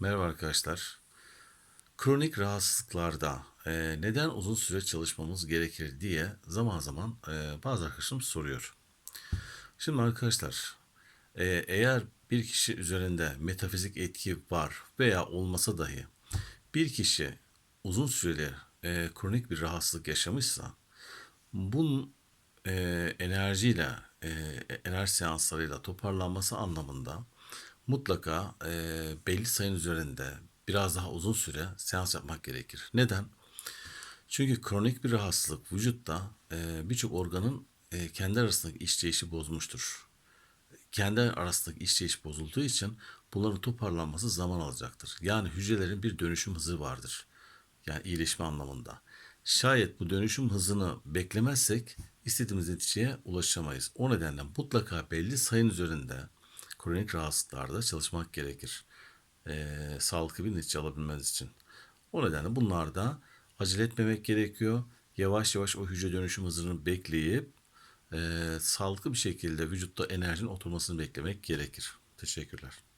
Merhaba arkadaşlar. Kronik rahatsızlıklarda e, neden uzun süre çalışmamız gerekir diye zaman zaman e, bazı arkadaşlarım soruyor. Şimdi arkadaşlar e, eğer bir kişi üzerinde metafizik etki var veya olmasa dahi bir kişi uzun süreli e, kronik bir rahatsızlık yaşamışsa bunun e, enerjiyle, e, enerji seanslarıyla toparlanması anlamında mutlaka e, belli sayın üzerinde biraz daha uzun süre seans yapmak gerekir. Neden? Çünkü kronik bir rahatsızlık vücutta e, birçok organın e, kendi arasındaki işleyişi bozmuştur. Kendi arasındaki işleyiş bozulduğu için bunların toparlanması zaman alacaktır. Yani hücrelerin bir dönüşüm hızı vardır. Yani iyileşme anlamında. Şayet bu dönüşüm hızını beklemezsek istediğimiz neticeye ulaşamayız. O nedenle mutlaka belli sayın üzerinde kronik rahatsızlıklarda çalışmak gerekir. Ee, sağlıklı bir netice alabilmeniz için. O nedenle bunlarda acele etmemek gerekiyor. Yavaş yavaş o hücre dönüşüm hızını bekleyip e, sağlıklı bir şekilde vücutta enerjinin oturmasını beklemek gerekir. Teşekkürler.